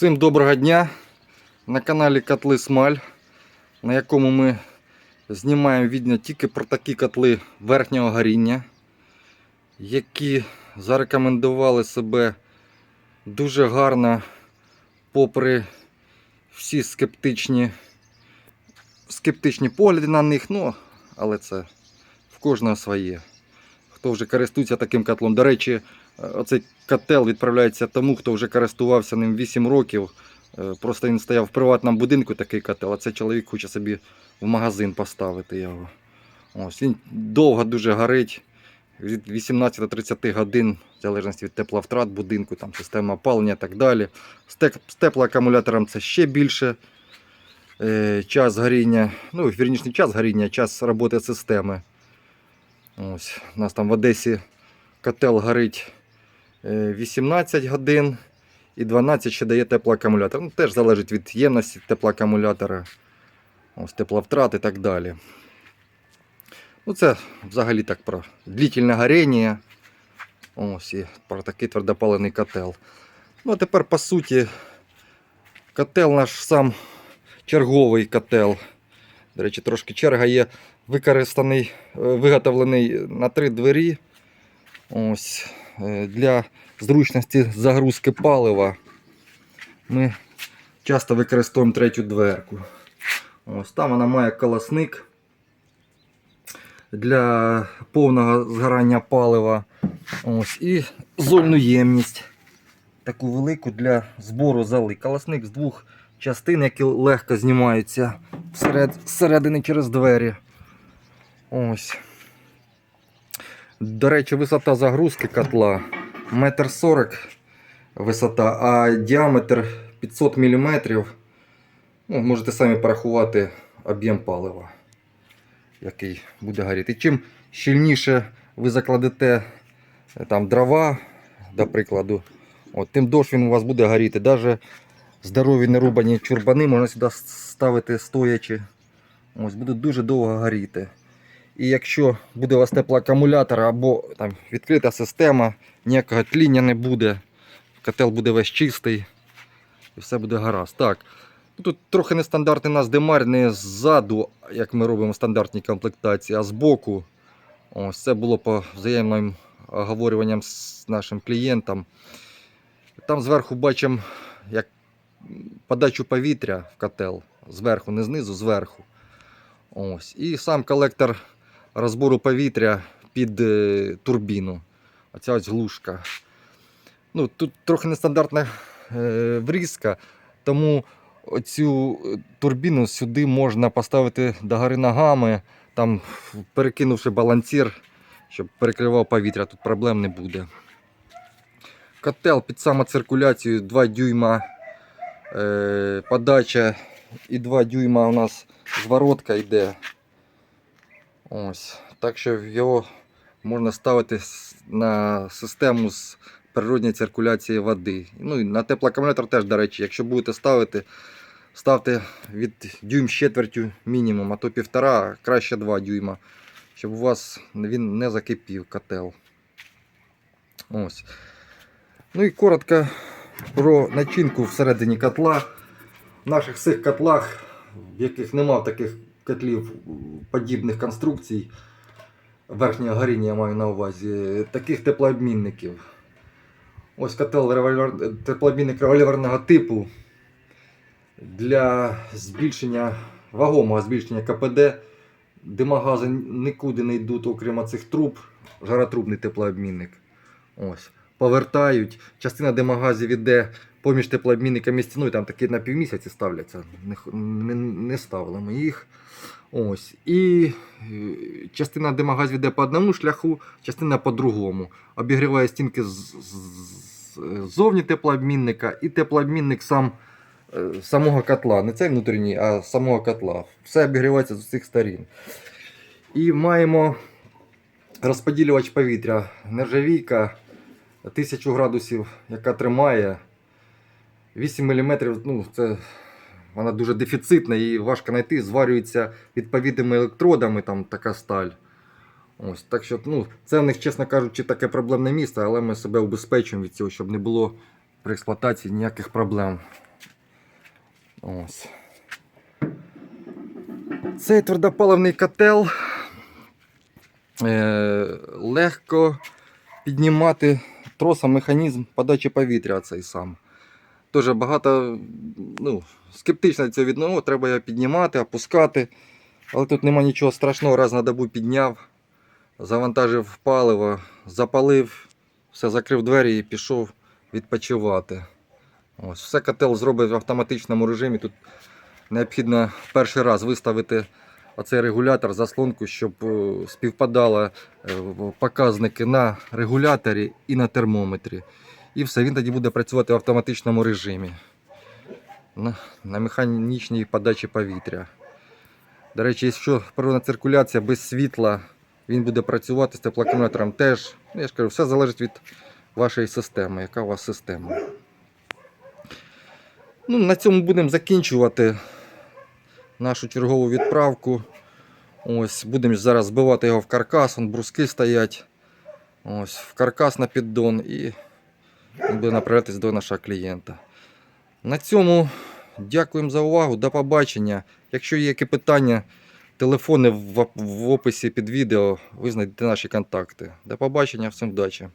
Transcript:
Всім доброго дня! На каналі Котли Смаль, на якому ми знімаємо відео тільки про такі котли верхнього горіння, які зарекомендували себе дуже гарно, попри всі скептичні, скептичні погляди на них. Ну, але це в кожного своє. Хто вже користується таким котлом. До речі, Оцей котел відправляється тому, хто вже користувався ним 8 років. Е, Просто він стояв в приватному будинку такий котел, а цей чоловік хоче собі в магазин поставити його. Ось, він довго дуже горить. Від 18 до 30 годин, в залежності від тепловтрат будинку, там система опалення і так далі. З, теплоакумулятором це ще більше е, час горіння. Ну, вірніше, не час горіння, а час роботи системи. Ось, у нас там в Одесі котел горить е, 18 годин і 12 ще дає теплоакумулятор. Ну, теж залежить від ємності теплоакумулятора, ось тепловтрат і так далі. Ну, це взагалі так про длительне горіння. Ось і про такий твердопалений котел. Ну, а тепер, по суті, котел наш сам черговий котел. До речі, трошки черга є використаний, е, виготовлений на три двері. Ось, е, для зручності загрузки палива ми часто використовуємо третю дверку. Ось, там вона має колосник для повного згорання палива. Ось, і зольну ємність. Таку велику для збору зали. Колосник з двох частин, які легко знімаються всеред, зсередини через двері. Ось. До речі, висота загрузки котла 1,40 м висота, а діаметр 500 мм. Ну, можете самі порахувати об'єм палива, який буде горіти. Чим щільніше ви закладете е, там дрова, до прикладу, от, тим довше він у вас буде горіти. Навіть здорові нерубані чурбани можна сюди ставити стоячи. Ось, буде дуже довго горіти. І якщо буде у вас теплоакумулятор або там, відкрита система, ніякого тління не буде, котел буде весь чистий і все буде гаразд. Так. ну, Тут трохи нестандартний у нас демар не ззаду, як ми робимо в стандартній комплектації, а збоку. Ось це було по взаємним оговорюванням з нашим клієнтом. Там зверху бачимо як подачу повітря в котел. Зверху, не знизу, зверху. Ось. І сам колектор розбору повітря під е, турбіну. Оця ось глушка. Ну, тут трохи нестандартна е, врізка, тому оцю е, турбіну сюди можна поставити догори ногами, там, перекинувши балансір, щоб перекривав повітря, тут проблем не буде. Котел під самоциркуляцію 2 дюйма подача і 2 дюйма у нас зворотка йде. Ось. Так що його можна ставити на систему з природньої циркуляції води. Ну і на теплоакумулятор теж, до речі, якщо будете ставити, ставте від дюйм з четвертю мінімум, а то півтора, а краще 2 дюйма, щоб у вас він не закипів котел. Ось. Ну і коротко про начинку всередині котла. В наших всіх котлах, в яких нема таких котлів подібних конструкцій, верхнього горіння я маю на увазі, таких теплообмінників. Ось котел револьвер... теплообмінник револьверного типу для збільшення, вагомого збільшення КПД. Димогази нікуди не йдуть, окрім цих труб, жаротрубний теплообмінник. Ось. Повертають. Частина димогазів іде поміж теплообмінниками стіною, там такі на півмісяці ставляться. Не, не, ставили ми їх. Ось. І е, частина димогазів йде по одному шляху, частина по другому. Обігріває стінки ззовні теплообмінника і теплообмінник сам е, самого котла. Не цей внутрішній, а самого котла. Все обігрівається з усіх сторін. І маємо розподілювач повітря. Нержавійка 1000 градусів, яка тримає 8 мм. Ну, це вона дуже дефіцитна і важко знайти. Зварюється відповідними електродами, там така сталь. Ось, так що, ну, це в них, чесно кажучи, таке проблемне місце, але ми себе убезпечуємо від цього, щоб не було при експлуатації ніяких проблем. Ось. Цей твердопаливний котел е, легко піднімати тросом механізм подачі повітря цей сам. Дуже багато ну, скептично цього відносно, треба його піднімати, опускати. Але тут нема нічого страшного, раз на добу підняв, завантажив паливо, запалив, все, закрив двері і пішов відпочивати. Ось, все котел зробить в автоматичному режимі. Тут необхідно перший раз виставити оцей регулятор, заслонку, щоб е, співпадали е, показники на регуляторі і на термометрі. І все, він тоді буде працювати в автоматичному режимі. На, на механічній подачі повітря. До речі, якщо природна циркуляція без світла, він буде працювати з теплоакумулятором теж. Я ж кажу, все залежить від вашої системи, яка у вас система. Ну, на цьому будемо закінчувати нашу чергову відправку. Ось, будемо зараз збивати його в каркас, вон бруски стоять. Ось, в каркас на піддон і буде направлятись до нашого клієнта. На цьому дякуємо за увагу. До побачення. Якщо є які питання, телефони в, в описі під відео, ви знайдете наші контакти. До побачення, всім вдачі.